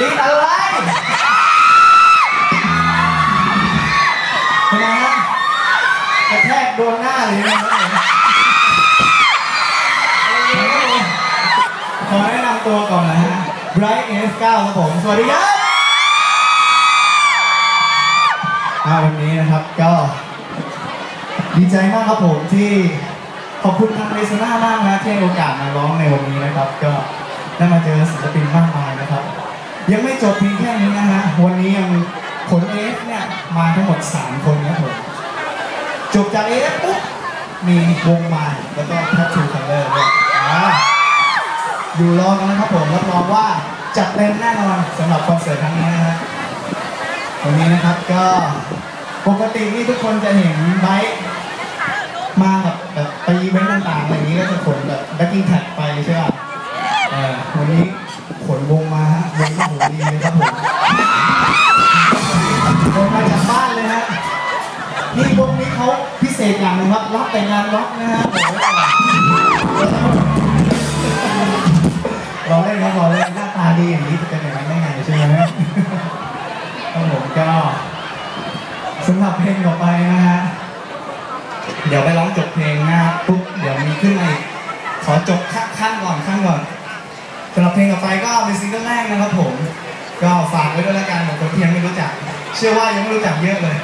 ลิตอะไรทำไมฮะกะแทกโดนหน้าหรือไงครับผมขอแนะนำตัวก่อนนะฮะ Bright F9 ครับผม สวัสดีครับวันนี้นะครับก็ดีใจมากครับผมที่ ขอบคุณทางเรซน่ามากนะที่ให้โอกาสมาร้องในวันนี้นะครับ ก็ได้มาเจอศิลปินมากมายนะครับ ยังไม่จบเพียงแค่นี้นะฮะวันนี้ยังผลเอฟเนี่ยมาทั้งหมด 3 คนครับผมจบจากเอฟปุ๊บมีวงมาแล้วก็แพทชูคัลเลอร์ด้วยอยู่รอกันนะครับผมรับรองว่าจัดเต็มแน่นอนสำหรับคอนเสิร์ตครั้งนี้นะฮะวันนี้นะครับก็ปกตินี่ทุกคนจะเห็นไบค์มาแบ แบบแบ็คกิ้งแท็กไปใช่ป่ะวันนี้ขนวงมาฮะวงมโหรีเลยครับผมวงมาจากบ้านเลยฮะนี่วงนี้เขาพิเศษอย่างนึงครับรับแต่งานร็อกนะฮะราเล่นครับราเล่นหน้าตาดีอย่างนี้จะเป็นอย่างนั้นได้ไงใช่ไหมครับผมก็สำหรับเพลงต่อไปนะฮะเดี๋ยวไปร้องจบเพลงนะครับปุ๊บเดี๋ยวมีขึ้นมาอีก อจบขั้นขั้นก่อนขั้นก่อนสำหรับเพลงต่อไปก็เป็นซิงเกิลแรกนะครับผม ก็ฝากไว้ด้วยละกันของคนที่ยังไม่รู้จัก เชื่อว่ายังไม่รู้จักเยอะเลย